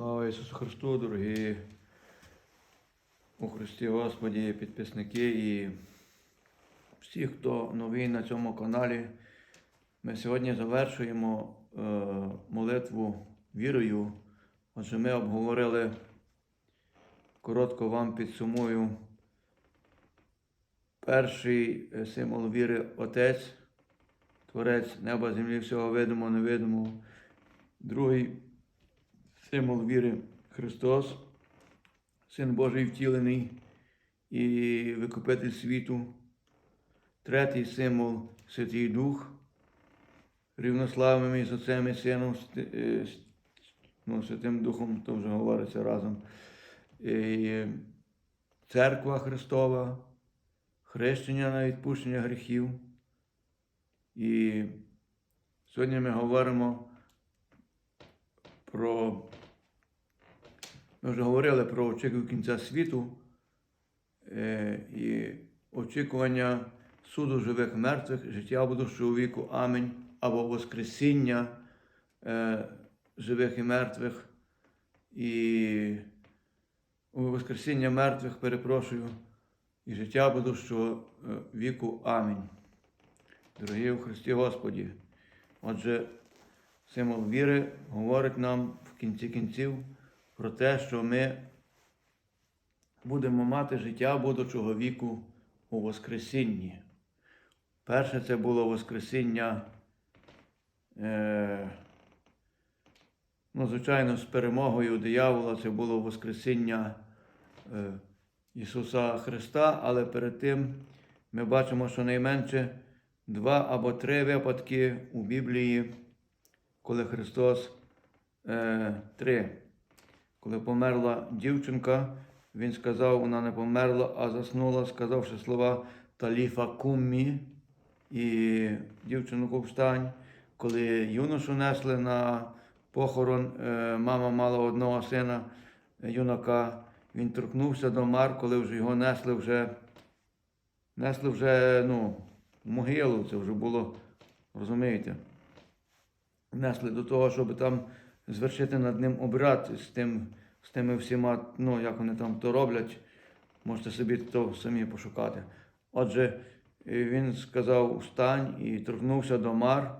Слава Ісусу Христу, дорогі у Христі Господі, підписники і всі, хто новий на цьому каналі. Ми сьогодні завершуємо е, молитву вірою. Отже, ми обговорили, коротко вам підсумую, перший е, символ віри Отець, Творець неба, землі, всього видимого, невидимого. Другий символ віри Христос, Син Божий втілений і Викупитель світу. Третій символ Святий Дух, рівнославними з Отцем і Сином, е, ну, Святим Духом, то вже говориться разом. І Церква Христова, хрещення на відпущення гріхів. І сьогодні ми говоримо про. Ми вже говорили про очікування кінця світу е, і очікування суду живих мертвих, життя будущого віку, амінь, або Воскресіння е, живих і мертвих, і Воскресіння мертвих, перепрошую, і життя будущого е, віку, амінь. Дорогі у Христі Господі. Отже, символ віри говорить нам в кінці кінців про те, що ми будемо мати життя будучого віку у Воскресінні. Перше це було Воскресіння, е, ну, звичайно, з перемогою диявола, це було Воскресіння е, Ісуса Христа, але перед тим ми бачимо, що найменше два або три випадки у Біблії, коли Христос е, три. Коли померла дівчинка, він сказав, вона не померла, а заснула, сказавши слова Таліфа куммі і дівчинку встань. Коли юношу несли на похорон, е, мама мала одного сина, юнака, він торкнувся до мар, коли вже його несли вже, несли вже ну, могилу, це вже було, розумієте, несли до того, щоб там звершити над ним обряд з тим, з тими всіма, ну, як вони там то роблять, можете собі то самі пошукати. Отже, він сказав встань і торкнувся до мар,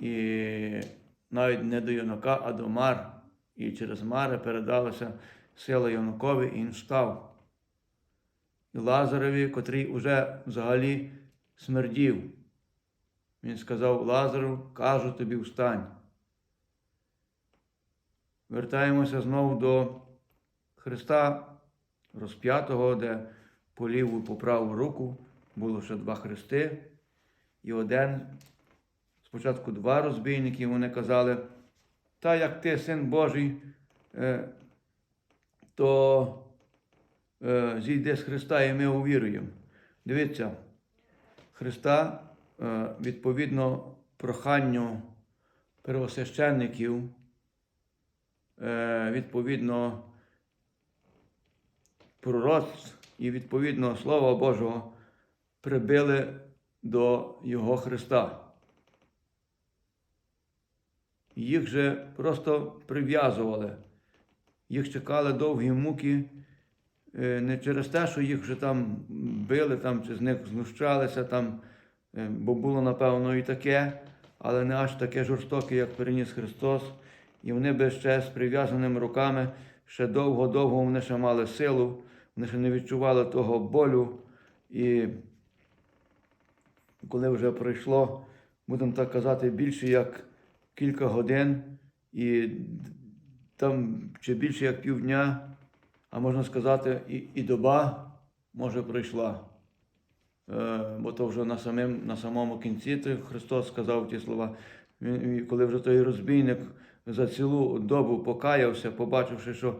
і навіть не до юнака, а до мар. І через мари передалася сила юнакові, і він встав. І Лазареві, котрий уже взагалі смердів. Він сказав Лазару, кажу тобі встань. Вертаємося знову до Христа розп'ятого, де по ліву і по праву руку було ще два хрести. І один, спочатку два розбійники, вони казали, та як ти, син Божий, е, то е, зійди з Христа і ми увіруємо. Дивіться, Христа е, відповідно проханню первосвященників, відповідно пророцтв і відповідно Слова Божого прибили до Його Христа. Їх же просто прив'язували, їх чекали довгі муки, е, не через те, що їх вже там били, там, чи з них знущалися, там, е, бо було, напевно, і таке, але не аж таке жорстоке, як переніс Христос. І вони би ще з прив'язаними руками ще довго-довго вони ще мали силу, вони ще не відчували того болю. І коли вже пройшло, будемо так казати, більше як кілька годин, і там чи більше як півдня, а можна сказати, і, і доба може пройшла. Е, бо то вже на, самим, на самому кінці Христос сказав ті слова. Він, коли вже той розбійник за цілу добу покаявся, побачивши, що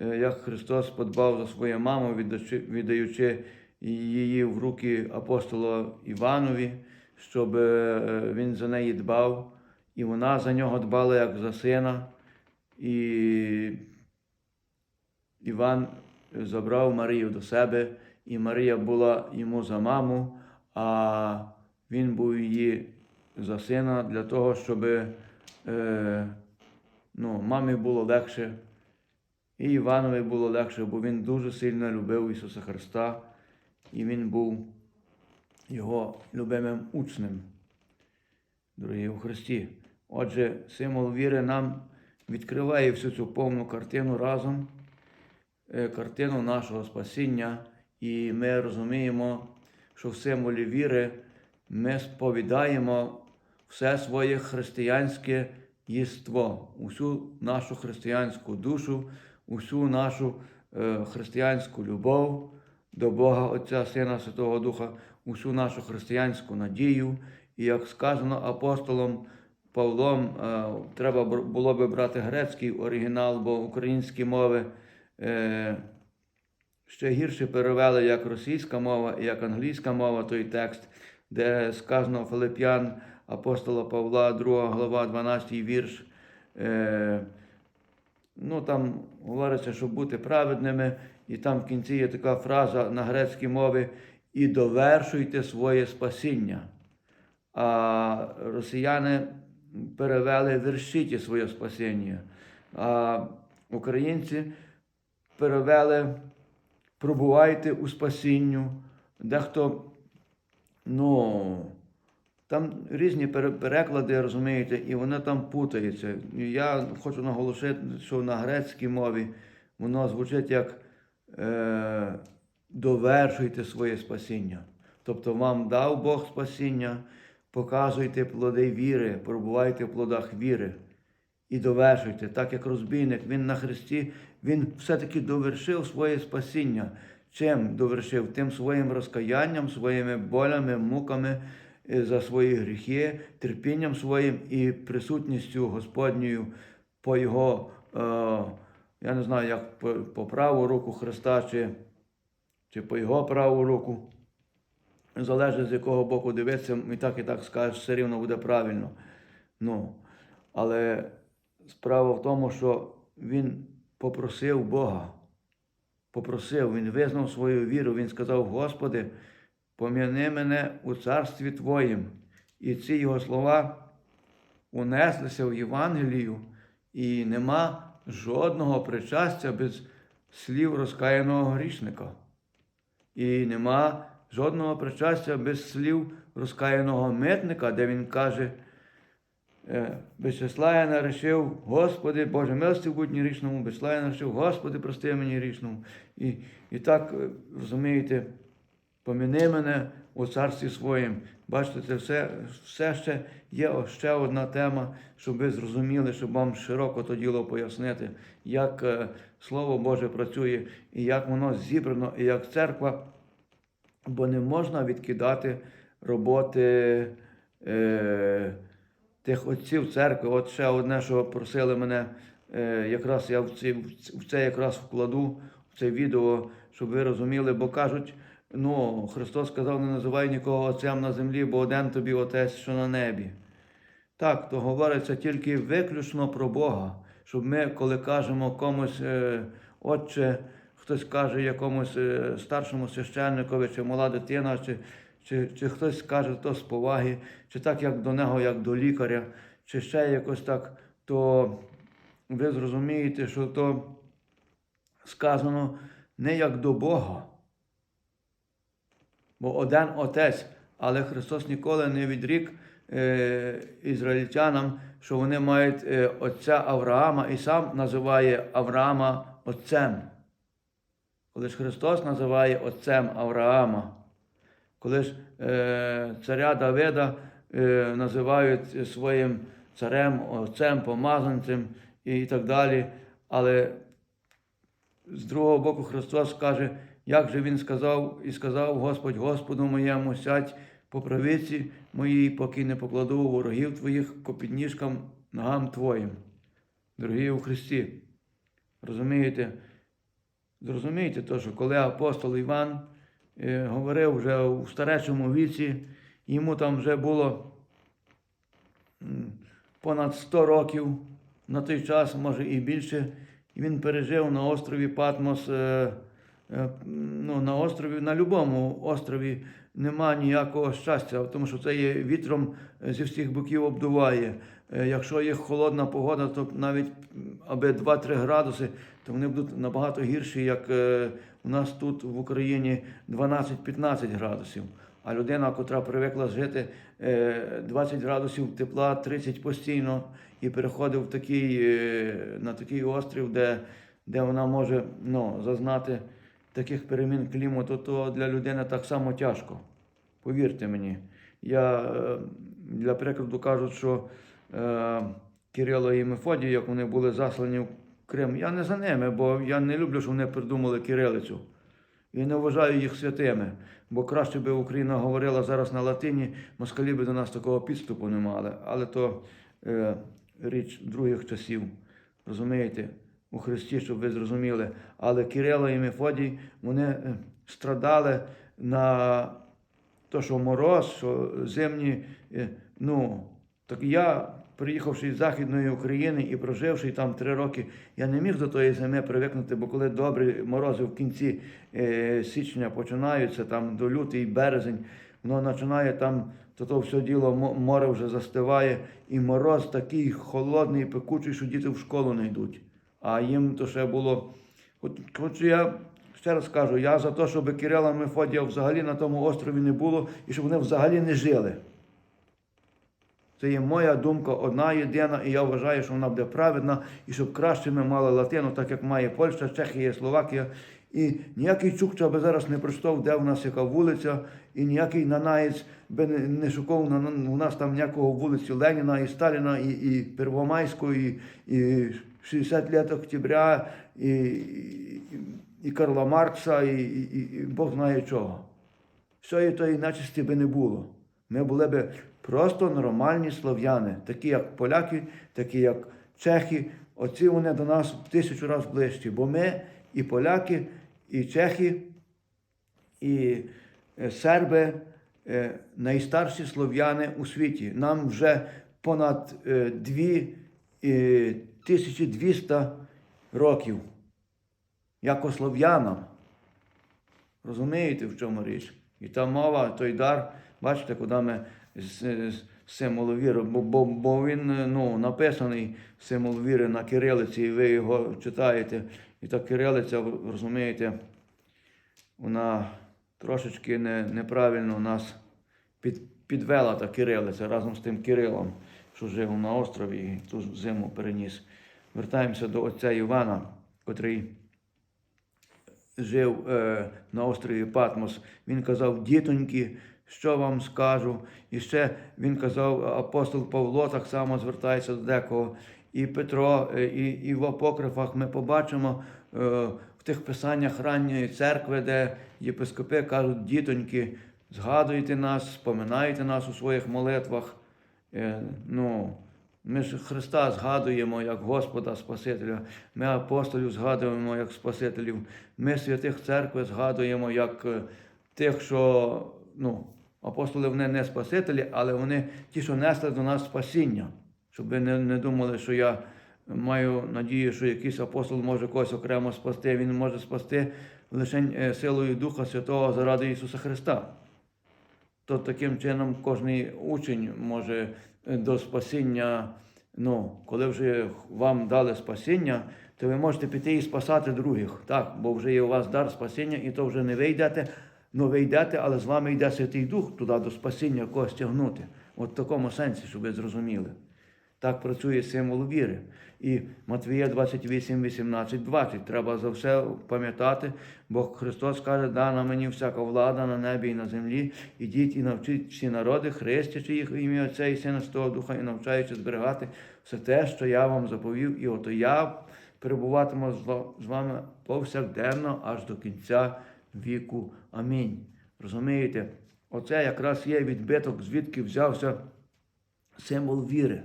е, як Христос подбав за свою маму, віддаючи її в руки апостолу Іванові, щоб е, він за неї дбав, і вона за нього дбала як за сина. І Іван забрав Марію до себе, і Марія була йому за маму, а він був її за сина для того, щоб е, ну, мамі було легше, і Іванові було легше, бо він дуже сильно любив Ісуса Христа, і він був його любимим учнем, дорогі у Христі. Отже, символ віри нам відкриває всю цю повну картину разом, е, картину нашого спасіння, і ми розуміємо, що в символі віри ми сповідаємо все своє християнське єство, усю нашу християнську душу, усю нашу е, християнську любов до Бога Отця, Сина Святого Духа, усю нашу християнську надію. І як сказано апостолом Павлом, е, треба було би брати грецький оригінал, бо українські мови е, ще гірше перевели як російська мова як англійська мова той текст, де сказано Филип'ян апостола Павла, 2 глава, 12 вірш. Е, ну там говориться, щоб бути праведними, і там в кінці є така фраза на грецькій мові і довершуйте своє спасіння. А росіяни перевели вершите своє спасіння. А українці перевели пробувайте у спасінню. Дехто, ну, там різні переклади, розумієте, і вони там путаються. І Я хочу наголосити, що на грецькій мові воно звучить як е, довершуйте своє спасіння. Тобто вам дав Бог спасіння, показуйте плоди віри, пробувайте в плодах віри і довершуйте, так як розбійник, він на Христі, він все-таки довершив своє спасіння. Чим довершив? Тим своїм розкаянням, своїми болями, муками за свої гріхи, терпінням своїм і присутністю Господньою по Його, е, я не знаю, як по праву руку Христа, чи, чи по Його праву руку. Залежить з якого боку дивитися, і так і так скажеш, все рівно буде правильно. Ну, але справа в тому, що він попросив Бога. Попросив, він визнав свою віру, він сказав: Господи, пом'яни мене у царстві Твоїм. І ці його слова унеслися в Євангелію, і нема жодного причастя без слів розкаяного грішника. І нема жодного причастя без слів розкаяного митника, де він каже, е, без числа я нарішив, Господи, Боже, милости будь грішному, без числа я нарішив, Господи, прости мені грішному. І, і так, е, розумієте, поміни мене у царстві своїм. Бачите, це все, все ще є ще одна тема, щоб ви зрозуміли, щоб вам широко то діло пояснити, як е, Слово Боже працює, і як воно зібрано, і як церква бо не можна відкидати роботи е, тих отців церкви. От ще одне, що просили мене, е, якраз я в, ці, в це якраз вкладу, в це відео, щоб ви розуміли, бо кажуть, ну, Христос сказав, не називай нікого отцем на землі, бо один тобі отець, що на небі. Так, то говориться тільки виключно про Бога, щоб ми, коли кажемо комусь, е, Отче, хтось каже якомусь е, старшому священникові, чи мала дитина, чи, чи, чи хтось скаже то з поваги, чи так як до нього, як до лікаря, чи ще якось так, то ви зрозумієте, що то сказано не як до Бога. Бо один отець, але Христос ніколи не відрік е, ізраїльтянам, що вони мають е, отця Авраама і сам називає Авраама отцем. Коли ж Христос називає отцем Авраама, коли ж е, царя Давида називають своїм царем, отцем, помазанцем і так далі. Але з другого боку Христос каже, як же Він сказав і сказав Господь Господу моєму, сядь по правиці моїй, поки не покладу ворогів твоїх ко підніжкам ногам твоїм. Дорогі у Христі, розумієте? Зрозумієте, то, що коли апостол Іван е, говорив вже у старечому віці, йому там вже було понад 100 років на той час, може і більше, і він пережив на острові Патмос. Е, ну, на острові, на будь-якому острові нема ніякого щастя, тому що це є вітром е, зі всіх боків обдуває. е, якщо є холодна погода, то навіть аби 2-3 градуси, то вони будуть набагато гірші, як е, у нас тут в Україні 12-15 градусів. А людина, котра привикла жити е, 20 градусів тепла, 30 постійно, і переходить в такий, е, на такий острів, де, де вона може ну, зазнати таких перемін клімату, то для людини так само тяжко. Повірте мені. Я е, для прикладу кажуть, що е, Кирило і Мефодій, як вони були заслані в Крим, я не за ними, бо я не люблю, що вони придумали кирилицю. І не вважаю їх святими. Бо краще би Україна говорила зараз на латині, москалі би до нас такого підступу не мали. Але то е, річ других часів. Розумієте? У Христі, щоб ви зрозуміли. Але Кирило і Мефодій, вони е, страдали на то, що мороз, що зимні. е, Ну, так я, приїхавши з Західної України і проживши там три роки, я не міг до тої зими привикнути, бо коли добрі морози в кінці е, січня починаються, там до лютий, березень, воно починає там, то то все діло море вже застиває, і мороз такий холодний, пекучий, що діти в школу не йдуть. А їм то ще було. Хоч, хоч я ще раз кажу, я за те, щоб Кирила Мефодія взагалі на тому острові не було і щоб вони взагалі не жили. Це є моя думка одна єдина, і я вважаю, що вона буде праведна, і щоб краще ми мали латину, так як має Польща, Чехія, Словакія. І ніякий Чукча би зараз не прочитав, де в нас яка вулиця, і ніякий Нанаєць би не, шукав у нас там ніякого вулиці Леніна і Сталіна, і, і Первомайського, і, і 60 літ октября, і, і, і Карла Маркса, і, і, і, Бог знає чого. Всього тої нечисті би не було. Ми були б просто нормальні слов'яни, такі як поляки, такі як чехи. Оці вони до нас в тисячу разів ближчі, бо ми і поляки, і чехи, і е, серби е, найстарші слов'яни у світі. Нам вже понад е, дві, 1200 років, як слов'янам. Розумієте, в чому річ? І та мова, той дар, бачите, куди ми з, з віри, бо, бо, він ну, написаний символ віри на кирилиці, і ви його читаєте. І та кирилиця, розумієте, вона трошечки не, неправильно нас під, підвела та кирилиця разом з тим Кирилом, що жив на острові і ту зиму переніс. Вертаємося до отця Івана, котрий жив е, на острові Патмос. Він казав, дітоньки, що вам скажу. І ще він казав, апостол Павло так само звертається до декого. І Петро, е, і, і в апокрифах ми побачимо е, в тих писаннях ранньої церкви, де єпископи кажуть, дітоньки, згадуйте нас, споминайте нас у своїх молитвах. Е, ну, ми ж Христа згадуємо як Господа Спасителя, ми апостолів згадуємо як Спасителів, ми святих церкви згадуємо як е, тих, що ну, апостоли вони не Спасителі, але вони ті, що несли до нас спасіння. Щоб ви не, не думали, що я маю надію, що якийсь апостол може когось окремо спасти. Він може спасти лише е, силою Духа Святого заради Ісуса Христа то таким чином кожен учень може е, до спасіння. Ну, коли вже вам дали спасіння, то ви можете піти і спасати других. Так, бо вже є у вас дар спасіння, і то вже не ви йдете, ну ви йдете, але з вами йде Святий Дух туди до спасіння когось тягнути. От в такому сенсі, щоб ви зрозуміли. Так працює символ віри. І Матвія 28, 18, 20. Треба за все пам'ятати, бо Христос каже, дана мені всяка влада на небі і на землі. Ідіть і навчіть всі народи, хрестячи їх ім'я Отця і Сина Святого Духа, і навчаючи зберігати все те, що я вам заповів, і ото я перебуватиму з вами повсякденно аж до кінця віку. Амінь. Розумієте? Оце якраз є відбиток, звідки взявся символ віри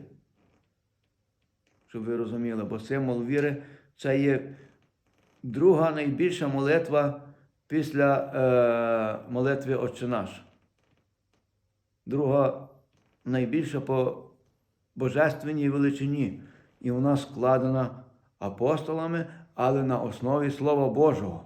щоб ви розуміли, бо символ віри це є друга найбільша молитва після е, молитви Отче наш. Друга найбільша по божественній величині. І вона складена апостолами, але на основі Слова Божого.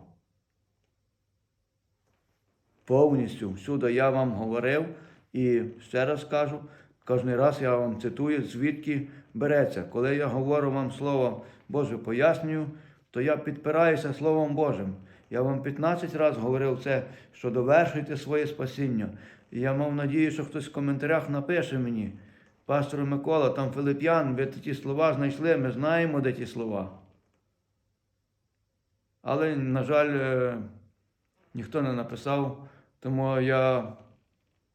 Повністю всюди я вам говорив і ще раз кажу, Кожний раз я вам цитую, звідки береться. Коли я говорю вам Слово Боже пояснюю, то я підпираюся Словом Божим. Я вам 15 разів говорив це, що довершуйте своє спасіння. І я мав надію, що хтось в коментарях напише мені, пастор Микола, там Филип'ян, ви ті слова знайшли, ми знаємо, де ті слова. Але, на жаль, е, ніхто не написав, тому я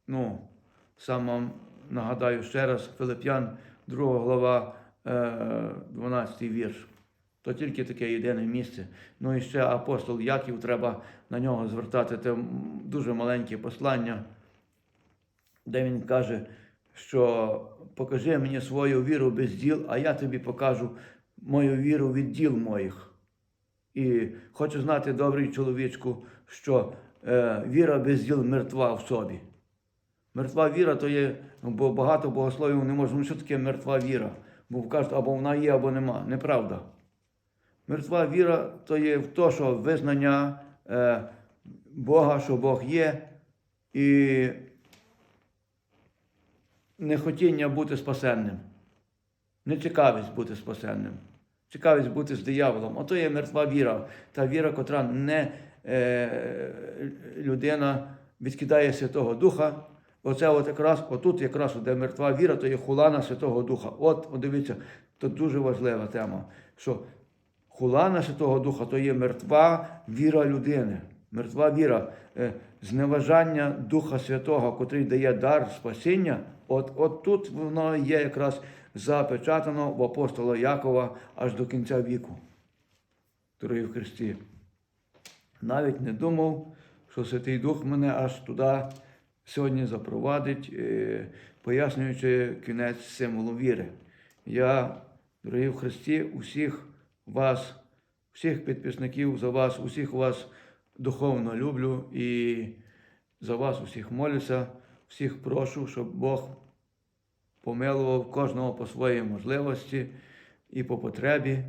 ну, сам вам нагадаю ще раз, Филип'ян, 2 глава, е, 12 вірш. То тільки таке єдине місце. Ну і ще апостол Яків, треба на нього звертати. Це дуже маленьке послання, де він каже, що покажи мені свою віру без діл, а я тобі покажу мою віру від діл моїх. І хочу знати, добрий чоловічку, що е, віра без діл мертва в собі. Мертва віра то є, бо багато богословів не може. Ну що таке мертва віра? Бо кажуть, або вона є, або нема. Неправда. Мертва віра то є в те, що визнання е, Бога, що Бог є, і нехотіння бути спасенним. Нецікавість бути спасенним. Цікавість бути з дияволом. Ото є мертва віра. Та віра, котра не е, людина відкидає Святого Духа. Оце от якраз, отут якраз де мертва віра, то є хулана Святого Духа. От, дивіться, то дуже важлива тема. Що хулана Святого Духа то є мертва віра людини. Мертва віра, е, зневажання Духа Святого, котрий дає дар спасіння, от, от тут воно є якраз запечатано в апостола Якова аж до кінця віку. Дорогі в Христі. Навіть не думав, що Святий Дух мене аж туди сьогодні запровадить, е, пояснюючи кінець символу віри. Я, дорогі в Христі, усіх вас, всіх підписників за вас, усіх вас духовно люблю і за вас усіх молюся, всіх прошу, щоб Бог помилував кожного по своїй можливості і по потребі.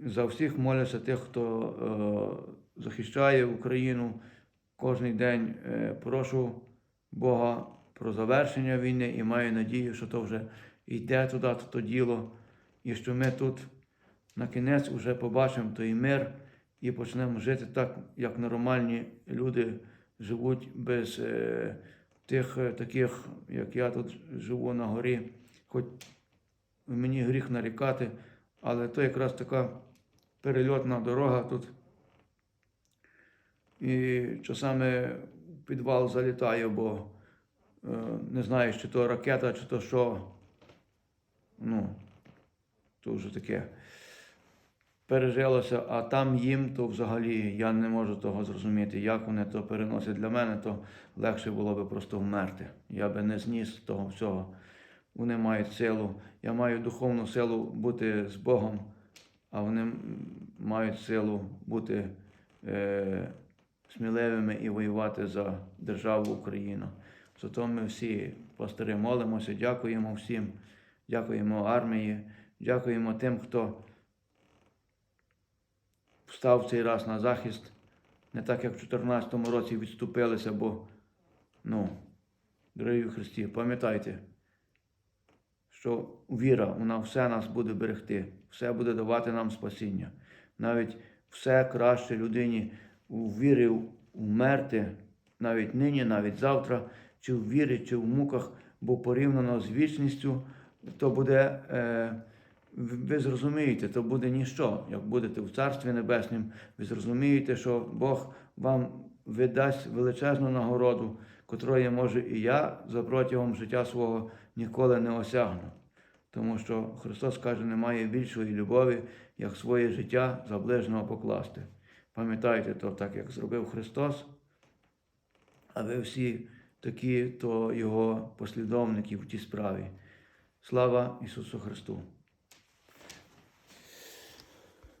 За всіх молюся тих, хто е, захищає Україну кожен день. Е, прошу Бога про завершення війни і маю надію, що то вже йде туди, то, то діло, і що ми тут на кінець вже побачимо той мир і почнемо жити так, як нормальні люди живуть без е, тих е, таких, як я тут живу на горі. Хоч мені гріх нарікати, але то якраз така перельотна дорога тут. І часами підвал залітаю, бо е, не знаю, чи то ракета, чи то що. Ну, то вже таке пережилося, а там їм, то взагалі я не можу того зрозуміти, як вони то переносять. Для мене то легше було би просто вмерти. Я би не зніс того всього. Вони мають силу. Я маю духовну силу бути з Богом, а вони мають силу бути е, сміливими і воювати за державу Україну. Зато ми всі пастори молимося, дякуємо всім, дякуємо армії, дякуємо тим, хто встав цей раз на захист, не так як в 2014 році відступилися, бо, ну, дорогі Христі, пам'ятайте, що віра, вона все нас буде берегти, все буде давати нам спасіння. Навіть все краще людині у вірі вмерти, навіть нині, навіть завтра, чи в вірі, чи в муках, бо порівняно з вічністю, то буде. Е, ви зрозумієте, то буде ніщо. Як будете в Царстві Небеснім, ви зрозумієте, що Бог вам видасть величезну нагороду, котрої, може, і я за протягом життя свого ніколи не осягну. Тому що Христос каже, немає більшої любові, як своє життя за ближнього покласти. Пам'ятайте то, так як зробив Христос, а ви всі такі, то Його послідовники в тій справі. Слава Ісусу Христу!